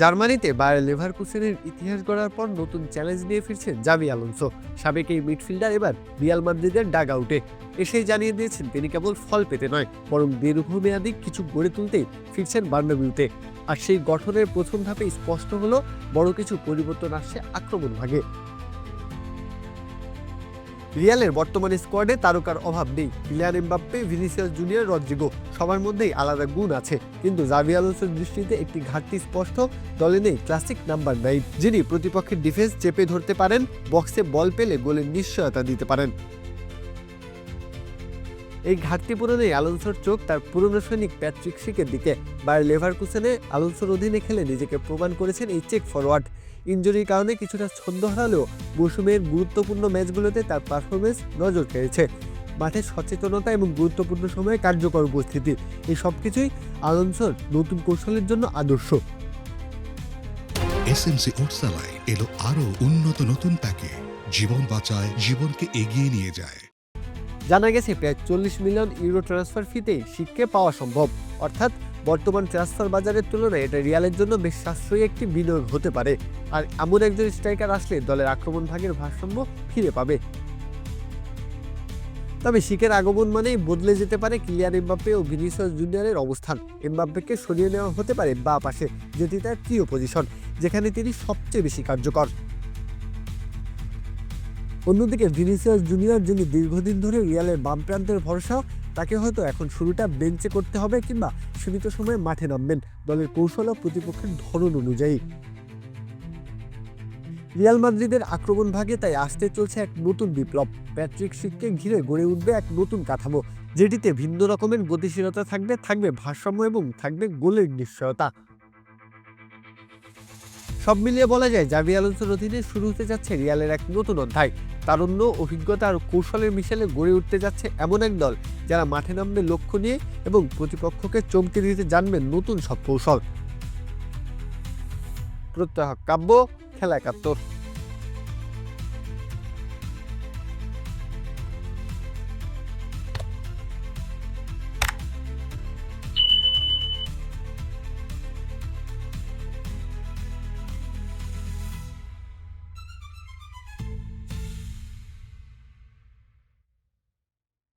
জার্মানিতে বায়ার লেভারকুসেনের ইতিহাস গড়ার পর নতুন চ্যালেঞ্জ নিয়ে ফিরছেন জাবি আলোনসো। সাবেক এই মিডফিল্ডার এবার রিয়াল মাদ্রিদের ডাগ আউটে এসেই জানিয়ে দিয়েছেন, তিনি কেবল ফল পেতে নয়, বরং দীর্ঘমেয়াদী কিছু গড়ে তুলতেই ফিরছেন বার্নাবিউতে। আর সেই গঠনের প্রথম ধাপে স্পষ্ট হলো, বড় কিছু পরিবর্তন আসছে আক্রমণ ভাগে। রিয়ালের বর্তমানে স্কোয়াডে তারকার অভাব নেই। Kylian Mbappe, Vinicius Junior, Rodrygo, সবার মধ্যেই আলাদা গুণ আছে। কিন্তু জাভি দৃষ্টিতে একটি ঘাটতি স্পষ্ট, দলে নেই ক্লাসিক নাম্বার নাইন, যিনি প্রতিপক্ষের ডিফেন্স চেপে ধরতে পারেন, বক্সে বল পেলে গোলের নিশ্চয়তা দিতে পারেন। এই ঘাটতি পূরণে আলোনসোর চোখ তার পুরনো সৈনিক প্যাট্রিক শিকের দিকে। বায়ার লেভারকুসেনে আলোনসোর অধীনে খেলে নিজেকে প্রমাণ করেছেন এই চেক ফরওয়ার্ড ইনজুরির কারণে কিছুটা ছন্দ হারালেও মৌসুমের গুরুত্বপূর্ণ ম্যাচগুলোতে তার পারফরমেন্স নজর কেড়েছে। মাঠে সচেতনতা এবং গুরুত্বপূর্ণ সময়ে কার্যকর উপস্থিতি এই সব কিছুই আলোনসোর নতুন কৌশলের জন্য আদর্শ। এসএমসি ওটসালাই এলো আরও উন্নত নতুন প্যাকে জীবন বাঁচায় জীবনকে এগিয়ে নিয়ে যায়। জানা গেছে প্রায় চল্লিশ মিলিয়ন ইউরো ট্রান্সফার ফিতে শিখকে পাওয়া সম্ভব। অর্থাৎ বর্তমান ট্রান্সফার বাজারের তুলনায় এটা রিয়ালের জন্য বেশ সাশ্রয়ী একটি বিনিয়োগ হতে পারে। আর এমন একজন স্ট্রাইকার আসলে দলের আক্রমণ ভাগের ভারসাম্য ফিরে পাবে। তবে শিখের আগমন মানেই বদলে যেতে পারে ক্লিয়ার এমবাপ্পে ও ভিনিসিয়াস জুনিয়রের অবস্থান। এমবাপ্পেকে সরিয়ে নেওয়া হতে পারে বা পাশে, যেটি তার প্রিয় পজিশন যেখানে তিনি সবচেয়ে বেশি কার্যকর। অন্যদিকে ভিনিসিয়াস জুনিয়র যিনি দীর্ঘদিন ধরে রিয়ালের বাম প্রান্তের ভরসা, তাকে হয়তো এখন শুরুটা বেঞ্চে করতে হবে কিংবা সীমিত সময়ে মাঠে নামবেন। দলের কৌশল ও প্রতিপক্ষের ধরন অনুযায়ী। রিয়াল মাদ্রিদের আক্রমণ ভাগে তাই আসতে চলছে এক নতুন বিপ্লব। প্যাট্রিক শিককে ঘিরে গড়ে উঠবে এক নতুন কাঠামো, যেটিতে ভিন্ন রকমের গতিশীলতা থাকবে থাকবে ভারসাম্য এবং থাকবে গোলের নিশ্চয়তা। সব মিলিয়ে বলা যায় জাভি আলোনসোর অধীনে শুরু হতে যাচ্ছে রিয়ালের এক নতুন অধ্যায়। তার অন্য অভিজ্ঞতা আর কৌশলের মিশেলে গড়ে উঠতে যাচ্ছে এমন এক দল যারা মাঠে নামবে লক্ষ্য নিয়ে এবং প্রতিপক্ষকে চমকে দিতে জানবে নতুন সব কৌশল। প্রত্যহ কাব্য, খেলা একাত্তর।